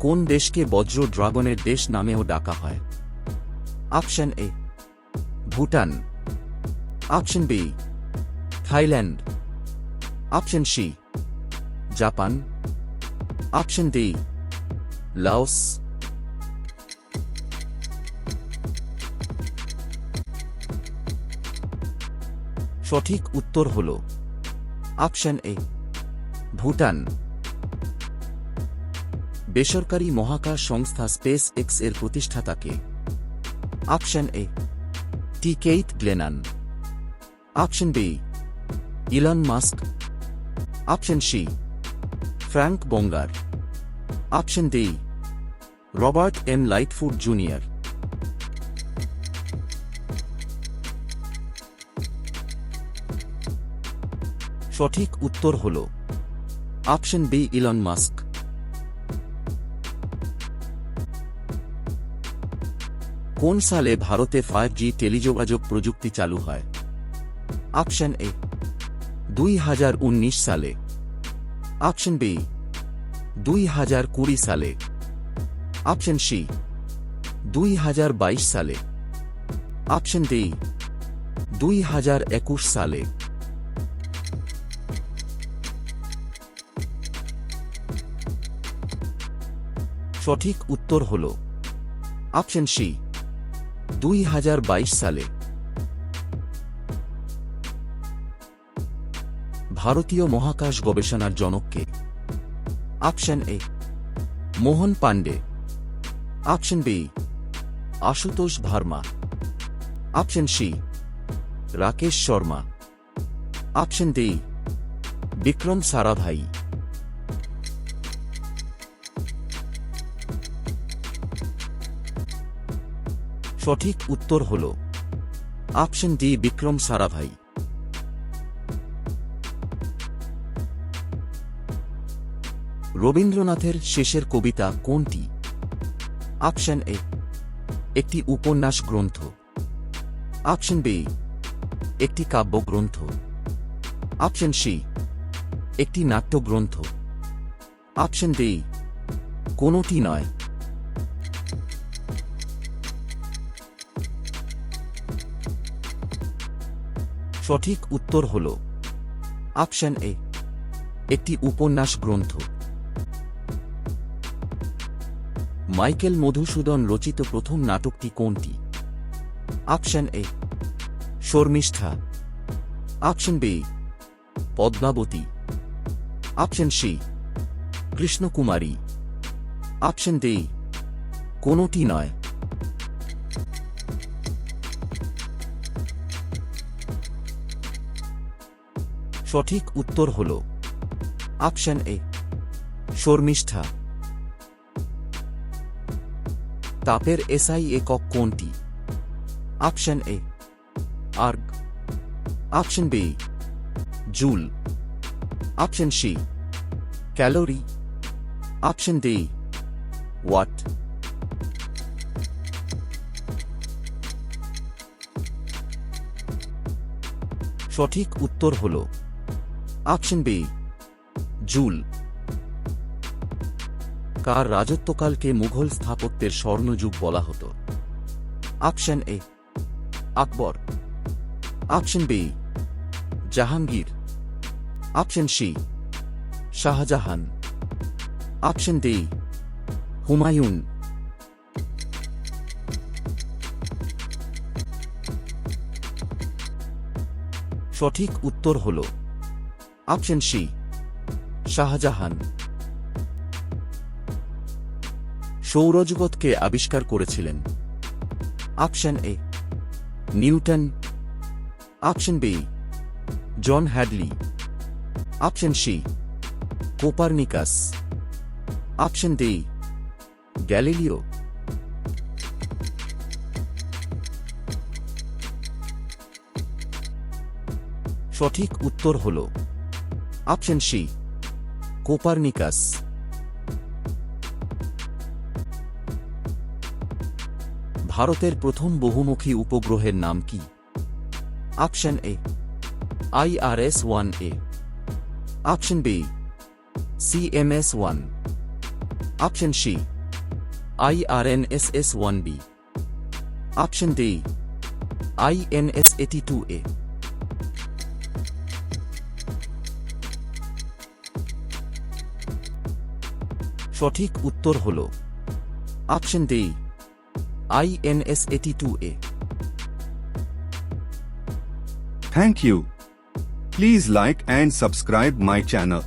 কোন দেশকে বজ্র ড্রাগনের দেশ নামেও ডাকা হয়? Option A Bhutan. Option B Thailand. Option C Japan. Option D Laos. সঠিক উত্তর হল অপশন এ ভুটান। বেসরকারি মহাকাশ সংস্থা স্পেস এক্সের প্রতিষ্ঠাতাকে। Option A T Keith Glennan. Option B Elon Musk. Option C Frank বঙ্গার। Option D Robert M Lightfoot junior. সঠিক উত্তর হল, অপশন বি ইলন মাস্ক। কোন সালে ভারতে ফাইভ জি টেলিযোগাযোগ প্রযুক্তি চালু হয়? অপশন এ দুই হাজার উনিশ সালে। অপশন বি দুই হাজার কুড়ি সালে। অপশন সি দুই হাজার বাইশ সালে। অপশন ডি দুই হাজার একুশ সালে। সঠিক উত্তর হল অপশন সি দুই হাজার বাইশ সালে। ভারতীয় মহাকাশ গবেষণার জনককে। Option A, Mohan Pandey. Option B, Ashutosh Verma. Option C, Rakesh Sharma. Option D, Vikram Sarabhai. সঠিক উত্তর হল অপশন ডি, বিক্রম সারাভাই। রবীন্দ্রনাথের শেষের কবিতা কোনটি? অপশন এ, একটি উপন্যাস গ্রন্থ। অপশন বি, একটি কাব্যগ্রন্থ অপশন সি, একটি নাট্যগ্রন্থ অপশন ডি, কোনটি নয়। সঠিক উত্তর হল অপশন এ, একটি উপন্যাস গ্রন্থ। মাইকেল মধুসূদন রচিত প্রথম নাটকটি কোনটি? Option A, Sharmistha. Option B, Padmavati. Option C, Krishnakumari. Option D, কোনটি নয়। সঠিক উত্তর হল অপশন এ, শর্মিষ্ঠা। তাপের এসআই একক কোনটি? Option A, erg. Option B, joule. Option C, calorie. Option D, watt. সঠিক উত্তর হল অপশন বি জুল কার রাজত্বকালকে মুঘল স্থাপত্যের স্বর্ণযুগ বলা হতো? Option A Akbar. Option B Jahangir. Option C Shahjahan. Option D Humayun. সঠিক উত্তর হল অপশন সি শাহজাহান সৌরজগৎকে আবিষ্কার করেছিলেন। Option A Newton option B John Hadley option C Copernicus option D Galileo সঠিক উত্তর হল অপশন সি কোপারনিকাস ভারতের প্রথম বহুমুখী উপগ্রহের নাম কি? Option A IRS one A option B CMS one option C IRNSS 1B option D INS 82A সঠিক উত্তর হল option D INS 82A Thank you. Please like and subscribe my channel.